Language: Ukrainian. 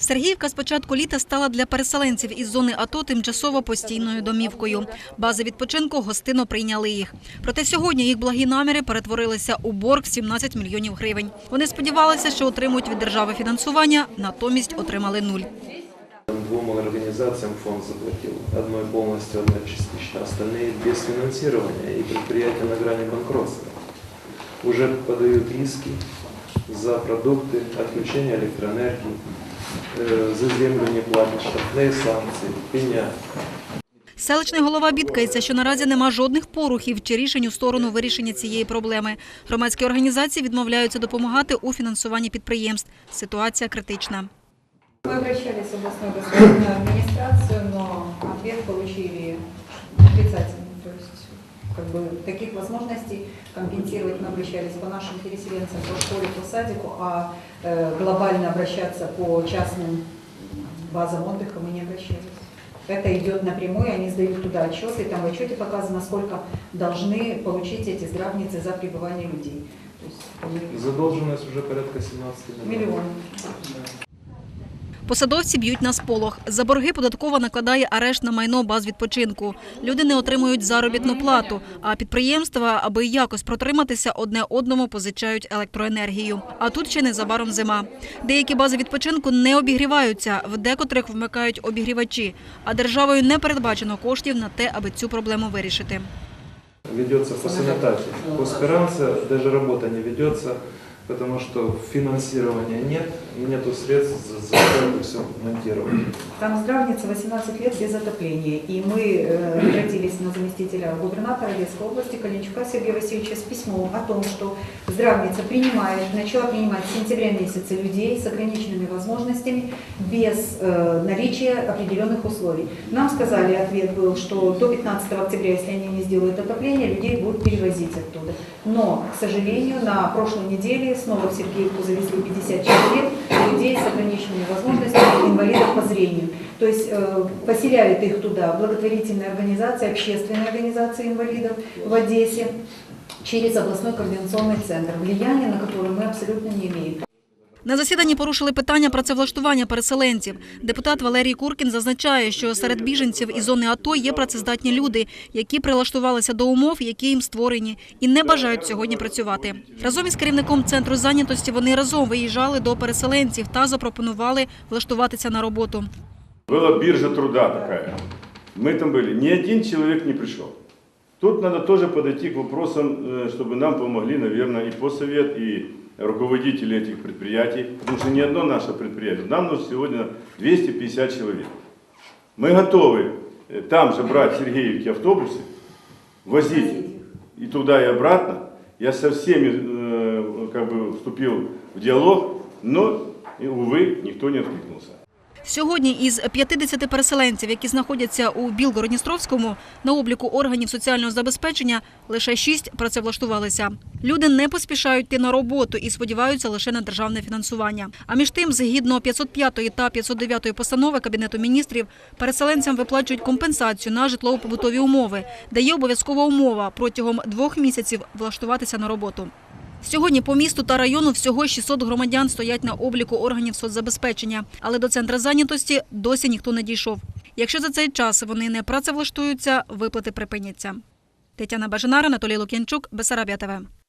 Сергіївка з початку літа стала для переселенців із зони АТО тимчасово постійною домівкою. Бази відпочинку гостинно прийняли їх. Проте сьогодні їх благі наміри перетворилися у борг в 17 мільйонів гривень. Вони сподівалися, що отримують від держави фінансування, натомість отримали нуль. Двум организациям фонд заплатил. Одной полностью, одной частично. Остальные без финансирования и предприятия на грани банкротства. Уже подают иски за продукты, отключение электроэнергии, э, за землю не платят, штрафные санкции, пеня. Селищний голова бідкається, що наразі нема жодних порухів чи рішень у сторону вирішення цієї проблеми. Громадські організації відмовляються допомагати у фінансуванні підприємств. Ситуація критична. Мы обращались в областную государственную администрацию, но ответ получили отрицательный. То есть Как бы, таких возможностей компенсировать мы обращались по нашим переселенцам, по школе, по садику, а э, глобально обращаться по частным базам отдыха мы не обращались. Это идет напрямую, они сдают туда отчеты, и там в отчете показано, сколько должны получить эти здравницы за пребывание людей. То есть мы- Задолженность уже порядка 17 миллионов. миллион. Посадовці б'ють на сполох. За борги податкова накладає арешт на майно баз відпочинку. Люди не отримують заробітну плату, а підприємства, аби якось протриматися, одне одному позичають електроенергію. А тут ще незабаром зима. Деякі бази відпочинку не обігріваються, в декотрих вмикають обігрівачі. А державою не передбачено коштів на те, аби цю проблему вирішити. Ведется по санитате. По спиранце даже работа не ведется, потому что финансирования нет, нету средств за, за это все монтировать. Там здравница 18 лет без отопления. И мы э, обратились на заместителя губернатора Одесской области Калинчука Сергея Васильевича с письмом о том, что здравница принимает, начала принимать с сентября месяца людей с ограниченными возможностями без э, наличия определенных условий. Нам сказали, ответ был, что до 15 октября, если они не сделают отопление, людей будут перевозить оттуда. Но, к сожалению, на прошлой неделе снова в Сергеевку завезли 50 человек, людей с ограниченными возможностями, инвалидов по зрению. То есть э, поселяют их туда благотворительные организации, общественные организации инвалидов в Одессе через областной координационный центр, влияние на который мы абсолютно не имеем. На засіданні порушили питання працевлаштування переселенців. Депутат Валерій Куркін зазначає, що серед біженців із зони АТО є працездатні люди, які прилаштувалися до умов, які їм створені, і не бажають сьогодні працювати. Разом із керівником центру зайнятості вони разом виїжджали до переселенців та запропонували влаштуватися на роботу. Была биржа труда такая. Мы там были. Ни один человек не пришел. Тут надо тоже подойти к вопросам, э, чтобы нам помогли, наверное, и посовет, и руководители этих предприятий. Потому что ни одно наше предприятие. Нам нужно сегодня 250 человек. Мы готовы э, там же брать в Сергеевке автобусы, возить и туда, и обратно. Я со всеми э, как бы вступил в диалог, но, увы, никто не откликнулся. Сьогодні із 50 переселенців, які знаходяться у Білгородністровському, на обліку органів соціального забезпечення лише 6 працевлаштувалися. Люди не поспішають йти на роботу і сподіваються лише на державне фінансування. А між тим, згідно 505 та 509 постанови Кабінету міністрів, переселенцям виплачують компенсацію на житлово-побутові умови, де є обов'язкова умова протягом двох місяців влаштуватися на роботу. Сьогодні по місту та району всього 600 громадян стоять на обліку органів соцзабезпечення, але до центра зайнятості досі ніхто не дійшов. Якщо за цей час вони не працевлаштуються, виплати припиняться. Тетяна Бажанара, Анатолій Лук'янчук, Бесарабія ТВ.